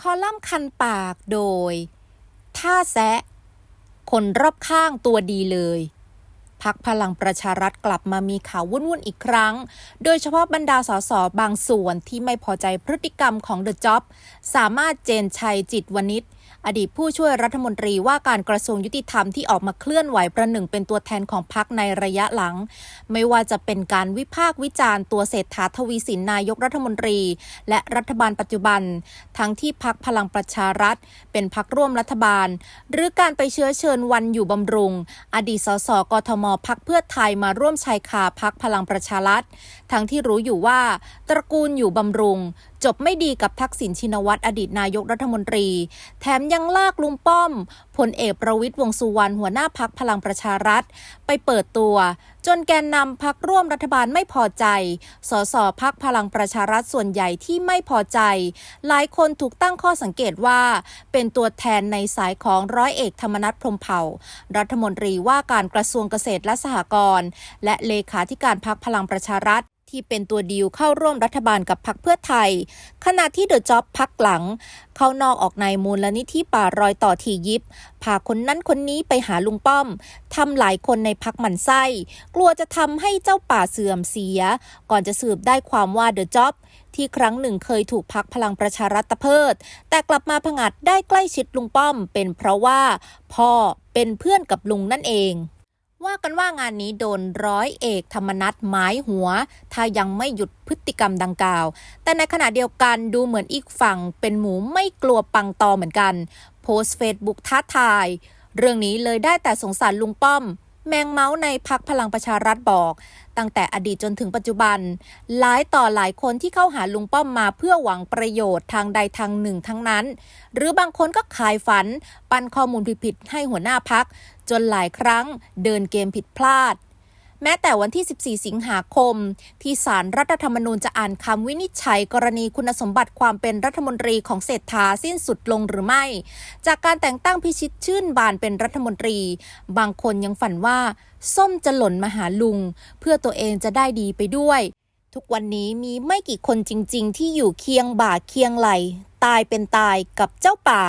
คอลัมน์คันปากโดย ท่าแซะ คนรอบข้างตัวดีเลยพักพลังประชารัฐกลับมามีข่าววุ่นๆอีกครั้ง โดยเฉพาะบรรดาสสบางส่วนที่ไม่พอใจพฤติกรรมของเดอะจ็อบ สามารถเจนชัยจิตวณิช อดีตผู้ช่วยรัฐมนตรีว่าการกระทรวงยุติธรรมที่ออกมาเคลื่อนไหวประหนึ่งเป็นตัวแทนของพักในระยะหลัง ไม่ว่าจะเป็นการวิพากษ์วิจารณ์ตัวเศรษฐาทวีสินนายกรัฐมนตรี และรัฐบาลปัจจุบัน ทั้งที่พักพลังประชารัฐ เป็นพักร่วมรัฐบาล หรือการไปเชื้อเชิญวันอยู่บำรุง อดีตสสกทมพักเพื่อไทยมาร่วมชายคาพักพลังประชารัฐ ทั้งที่รู้อยู่ว่า ตระกูลอยู่บำรุงจบไม่ดีกับทักษิณชินวัตรอดีตนายกรัฐมนตรี แถมยังลากลุงป้อมพลเอกประวิตยวงสุวรรณหัวหน้าพักพลังประชารัฐ ไปเปิดตัว จนแกนนำพักร่วมรัฐบาลไม่พอใจ สสพักพลังประชารัฐส่วนใหญ่ที่ไม่พอใจ หลายคนถูกตั้งข้อสังเกตว่า เป็นตัวแทนในสายของร้อยเอกธรรมนัฐพรมเผ่า รัฐมนตรีว่าการกระทรวงเกษตรและสหกรณ์และเลขาธิการพักพลังประชารัฐ ที่เป็นตัวดีลเข้าร่วมรัฐบาลกับพักเพื่อไทย ขณะที่เดอะจ็อบพักหลัง เข้านอกออกในมูลลนิธิป่ารอยต่อทียิบพาคนนั้นคนนี้ไปหาลุงป้อมทำหลายคนในพักหมันไส้ กลัวจะทำให้เจ้าป่าเสื่อมเสีย ก่อนจะสืบได้ความว่าเดอะจ็อบที่ครั้งหนึ่งเคยถูกพักพลังประชารัฐเพิด แต่กลับมาผงัดได้ใกล้ชิดลุงป้อม เป็นเพราะว่า พ่อเป็นเพื่อนกับลุงนั่นเอง ว่ากันว่างานนี้โดนร้อยเอกธรรมนัฐหมายหัว ถ้ายังไม่หยุดพฤติกรรมดังกล่าว แต่ในขณะเดียวกันดูเหมือนอีกฝั่งเป็นหมูไม่กลัวปังตอเหมือนกัน โพสเฟซบุ๊กท้าทาย เรื่องนี้เลยได้แต่สงสารลุงป้อม แมงเมาส์ในพักพลังประชารัฐบอก ตั้งแต่อดีตจนถึงปัจจุบัน หลายต่อหลายคนที่เข้าหาลุงป้อมมาเพื่อหวังประโยชน์ทางใดทางหนึ่งทั้งนั้น หรือบางคนก็ขายฝัน ปันข้อมูลผิดๆให้หัวหน้าพัก จนหลายครั้งเดินเกมผิดพลาด แม้แต่วันที่ 14 สิงหาคม ที่สารรัฐธรรมนูญจะอ่านคำวินิจฉัยกรณีคุณสมบัติความเป็นรัฐมนตรีของเศรษฐาสิ้นสุดลงหรือไม่ จากการแต่งตั้งพิชิตชื่นบานเป็นรัฐมนตรี บางคนยังฝันว่า ส้มจะหล่นมาหาลุง เพื่อตัวเองจะได้ดีไปด้วย ทุกวันนี้มีไม่กี่คนจริง ๆ ที่อยู่เคียงบ่าเคียงไหล ตายเป็นตายกับเจ้าป่า